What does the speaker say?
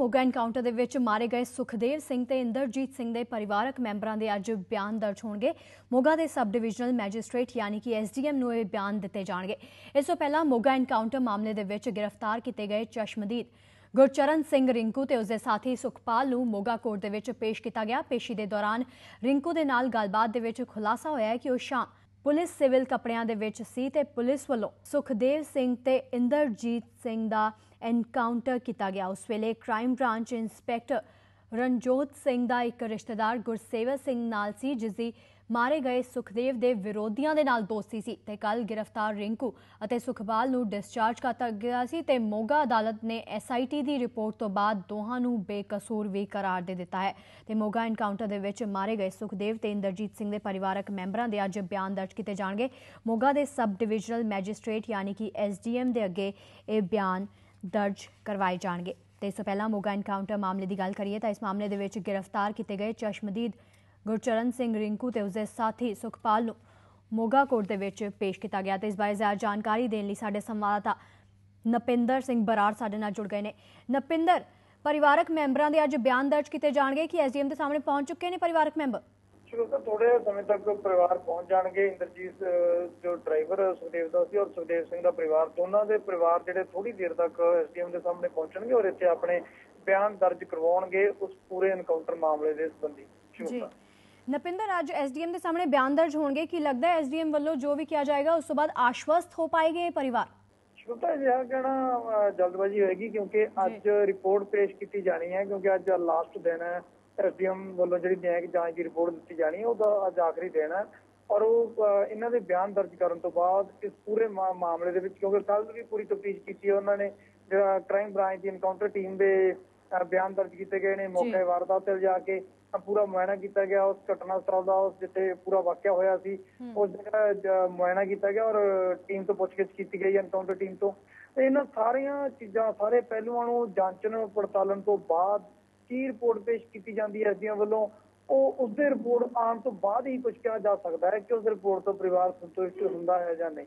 Moga encounter ਦੇ ਵਿੱਚ ਮਾਰੇ ਗਏ ਸੁਖਦੇਵ ਸਿੰਘ ਤੇ ਇੰਦਰਜੀਤ ਸਿੰਘ ਦੇ ਪਰਿਵਾਰਕ ਮੈਂਬਰਾਂ ਦੇ ਅੱਜ ਬਿਆਨ ਦਰਜ ਹੋਣਗੇ। ਮੋਗਾ ਦੇ ਸਬ ਡਿਵੀਜ਼ਨਲ ਮੈਜਿਸਟ੍ਰੇਟ ਯਾਨੀ ਕਿ ਐਸਡੀਐਮ ਨੂੰ ਇਹ ਬਿਆਨ ਦਿੱਤੇ ਜਾਣਗੇ। ਇਸ ਤੋਂ ਪਹਿਲਾਂ ਮੋਗਾ ਐਨਕਾਊਂਟਰ ਮਾਮਲੇ ਦੇ ਵਿੱਚ ਗ੍ਰਿਫਤਾਰ ਕੀਤੇ ਗਏ ਚਸ਼ਮਦੀਦ ਗੁਰਚਰਨ ਸਿੰਘ ਰਿੰਕੂ ਤੇ ਉਸਦੇ ਸਾਥੀ ਸੁਖਪਾਲ ਨੂੰ ਮੋਗਾ ਕੋਰਟ ਦੇ ਵਿੱਚ ਪੇਸ਼ ਕੀਤਾ ਗਿਆ। ਪੇਸ਼ੀ ਦੇ ਦੌਰਾਨ ਰਿੰਕੂ ਦੇ ਨਾਲ ਗੱਲਬਾਤ ਦੇ ਵਿੱਚ ਖੁਲਾਸਾ ਹੋਇਆ ਹੈ ਕਿ ਉਹ ਸ਼ਾਮ ਪੁਲਿਸ ਸਿਵਲ ਕੱਪੜਿਆਂ ਦੇ ਵਿੱਚ ਸੀ ਤੇ ਪੁਲਿਸ ਵੱਲੋਂ ਸੁਖਦੇਵ ਸਿੰਘ ਤੇ ਇੰਦਰਜੀਤ ਸਿੰਘ ਦਾ ਐਨਕਾਊਂਟਰ ਕੀਤਾ ਗਿਆ। ਉਸ ਵੇਲੇ crime branch inspector Ranjot Singh ਦਾ ਇੱਕ ਰਿਸ਼ਤੇਦਾਰ ਗੁਰਸੇਵਕ ਸਿੰਘ ਨਾਲ ਸੀ, ਜਿਸ ਦੀ ਮਾਰੇ ਗਏ ਸੁਖਦੇਵ ਦੇ ਵਿਰੋਧੀਆਂ ਦੇ ਨਾਲ ਦੋਸਤੀ ਸੀ ਤੇ ਕੱਲ ਗ੍ਰਿਫਤਾਰ ਰਿੰਕੂ ਅਤੇ ਸੁਖਪਾਲ ਨੂੰ ਡਿਸਚਾਰਜ ਕਰਤਾ ਗਿਆ ਸੀ ਤੇ ਮੋਗਾ ਅਦਾਲਤ ਨੇ ਐਸਆਈਟੀ ਦੀ ਰਿਪੋਰਟ ਤੋਂ ਬਾਅਦ ਦੋਹਾਂ ਨੂੰ ਬੇਕਸੂਰ ਵੀ ਕਰਾਰ ਦੇ ਦਿੱਤਾ ਹੈ। ਤੇ ਮੋਗਾ ਐਨਕਾਊਂਟਰ ਦੇ ਵਿੱਚ ਮਾਰੇ ਗਏ ਸੁਖਦੇਵ ਤੇ ਇੰਦਰਜੀਤ ਸਿੰਘ ਦੇ ਪਰਿਵਾਰਕ ਮੈਂਬਰਾਂ ਦੇ ਅੱਜ ਬਿਆਨ ਦਰਜ ਕੀਤੇ ਜਾਣਗੇ। ਮੋਗਾ ਦੇ ਸਬ ਡਿਵੀਜ਼ਨਲ ਮੈਜਿਸਟ੍ਰੇਟ ਯਾਨੀ ਕਿ ਐਸਡੀਐਮ ਦੇ ਅੱਗੇ ਇਹ ਬਿਆਨ ਦਰਜ ਕਰਵਾਏ ਜਾਣਗੇ। ਤੇ ਇਸ ਤੋਂ ਪਹਿਲਾਂ ਮੋਗਾ ਐਨਕਾਊਂਟਰ ਮਾਮਲੇ ਦੀ ਗੱਲ ਕਰੀਏ ਤਾਂ ਇਸ ਮਾਮਲੇ ਦੇ ਵਿੱਚ ਗ੍ਰਿਫਤਾਰ ਕੀਤੇ ਗਏ ਚਸ਼ਮਦੀਦ ਗੁਰਚਰਨ ਸਿੰਘ ਰਿੰਕੂ ਤੇ ਉਸਦੇ ਸਾਥੀ ਸੁਖਪਾਲ ਨੂੰ ਮੋਗਾ ਕੋਰਟ ਦੇ ਵਿੱਚ ਪੇਸ਼ ਕੀਤਾ ਗਿਆ ਤੇ ਇਸ ਬਾਰੇ ਜ਼ਿਆਦਾ ਜਾਣਕਾਰੀ ਦੇਣ ਲਈ ਸਾਡੇ ਸੰਵਾਦਦਾਤਾ ਨਪਿੰਦਰ ਸਿੰਘ ਬਰਾੜ ਸਾਡੇ ਨਾਲ ਜੁੜ ਗਏ ਨੇ। ਨਪਿੰਦਰ, ਪਰਿਵਾਰਕ ਮੈਂਬਰਾਂ ਦੇ ਅੱਜ ਬਿਆਨ ਦਰਜ ਕੀਤੇ ਜਾਣਗੇ ਕਿ ਐਸਡੀਐਮ ਦੇ ਸਾਹਮਣੇ ਪਹੁੰਚ ਚੁੱਕੇ ਨੇ ਪਰਿਵਾਰਕ ਮੈਂਬਰ? ਸ਼ੁਰੂ ਤੋਂ ਥੋੜੇ ਸਮੇਂ ਤੱਕ ਪਰਿਵਾਰ ਪਹੁੰਚ ਜਾਣਗੇ। ਇੰਦਰਜੀਤ ਜੋ ਡਰਾਈਵਰ ਸੁਖਦੇਵ ਦਾ ਸੀ ਔਰ ਸੁਖਦੇਵ ਸਿੰਘ ਦਾ ਪਰਿਵਾਰ ਦੋਨਾਂ ਦੇ ਪਰਿਵਾਰ ਜਿਹੜੇ ਥੋੜੀ ਦੇਰ ਤੱਕ ਐਸਡੀਐਮ ਦੇ ਸਾਹਮਣੇ ਪਹੁੰਚਣਗੇ ਔਰ ਇੱਥੇ ਆਪਣੇ ਬਿਆਨ ਦਰਜ ਕਰਵਾਉਣਗੇ ਉਸ ਪੂਰੇ ਐਨਕਾਊਂਟਰ ਮਾਮਲੇ ਦੇ ਸੰਬੰਧੀ। ਜੀ। ਨਪਿੰਦਰ ਅੱਜ ਐਸਡੀਐਮ ਦੇ ਸਾਹਮਣੇ ਬਿਆਨ ਦਰਜ ਹੋਣਗੇ। ਕੀ ਲੱਗਦਾ ਹੈ ਐਸਡੀਐਮ ਵੱਲੋਂ ਜੋ ਵੀ ਕਿਹਾ ਜਾਏਗਾ ਉਸ ਤੋਂ ਬਾਅਦ ਆਸ਼ਵਸਤ ਹੋ ਪਾਏਗੇ ਪਰਿਵਾਰ? ਛੋਟਾ ਜਿਹਾ ਕਹਿਣਾ ਜਲਦਬਾਜ਼ੀ ਹੋਏਗੀ ਕਿਉਂਕਿ ਅੱਜ ਰਿਪੋਰਟ ਪੇਸ਼ ਕੀਤੀ ਜਾਣੀ ਹੈ ਕਿਉਂਕਿ ਅੱਜ ਲਾਸਟ ਦਿਨ ਹੈ। ਐਸਡੀਐਮ ਵੱਲੋਂ ਜਿਹੜੀ ਨਿਆਂਇਕ ਜਾਂਚ ਦੀ ਰਿਪੋਰਟ ਦਿੱਤੀ ਜਾਣੀ ਹੈ ਉਹਦਾ ਅੱਜ ਆਖਰੀ ਦਿਨ ਹੈ। ਔਰ ਉਹ ਇਹਨਾਂ ਦੇ ਬਿਆਨ ਦਰਜ ਕਰਨ ਤੋਂ ਬਾਅਦ ਇਸ ਪੂਰੇ ਮਾਮਲੇ ਦੇ ਵਿੱਚ ਕਿਉਂਕਿ ਕੱਲ ਵੀ ਪੂਰੀ ਤਫਤੀਸ਼ ਕੀਤੀ ਹੈ ਉਹਨਾਂ ਨੇ ਜਿਹੜਾ ਕ੍ਰਾਈਮ ਬ੍ਰਾਂਚ ਦੀ ਐਨਕਾਊਂਟਰ ਟੀਮ ਦੇ ਬਿਆਨ ਦਰਜ ਕੀਤੇ ਗਏ ਨੇ ਮੌਕੇ ਵਾਰਦਾਤ ਤੇ ਜਾ ਕੇ ਪੂਰਾ ਮੁਆਇਨਾ ਕੀਤਾ ਗਿਆ ਉਸ ਘਟਨਾ ਸਥਲ ਦਾ ਉਸ ਜਿੱਥੇ ਪੂਰਾ ਵਾਕਿਆ ਹੋਇਆ ਸੀ ਉਸ ਜਗ੍ਹਾ ਮੁਆਇਨਾ ਕੀਤਾ ਗਿਆ ਔਰ ਟੀਮ ਤੋਂ ਪੁੱਛਗਿੱਛ ਕੀਤੀ ਗਈ ਐਨਕਾਊਂਟਰ ਟੀਮ ਤੋਂ। ਤੇ ਇਹਨਾਂ ਸਾਰੀਆਂ ਚੀਜ਼ਾਂ ਸਾਰੇ ਪਹਿਲੂਆਂ ਨੂੰ ਜਾਂਚਣ ਪੜਤਾਲਣ ਤੋਂ ਬਾਅਦ ਕੀ ਰਿਪੋਰਟ ਪੇਸ਼ ਕੀਤੀ ਜਾਂਦੀ ਹੈ ਐਸਡੀਐਮ ਵੱਲੋਂ, ਉਹ ਉਸਦੇ ਰਿਪੋਰਟ ਆਉਣ ਤੋਂ ਬਾਅਦ ਹੀ ਕੁਝ ਕਿਹਾ ਜਾ ਸਕਦਾ ਹੈ ਕਿ ਉਸ ਰਿਪੋਰਟ ਤੋਂ ਪਰਿਵਾਰ ਸੰਤੁਸ਼ਟ ਹੁੰਦਾ ਹੈ ਜਾਂ ਨਹੀਂ।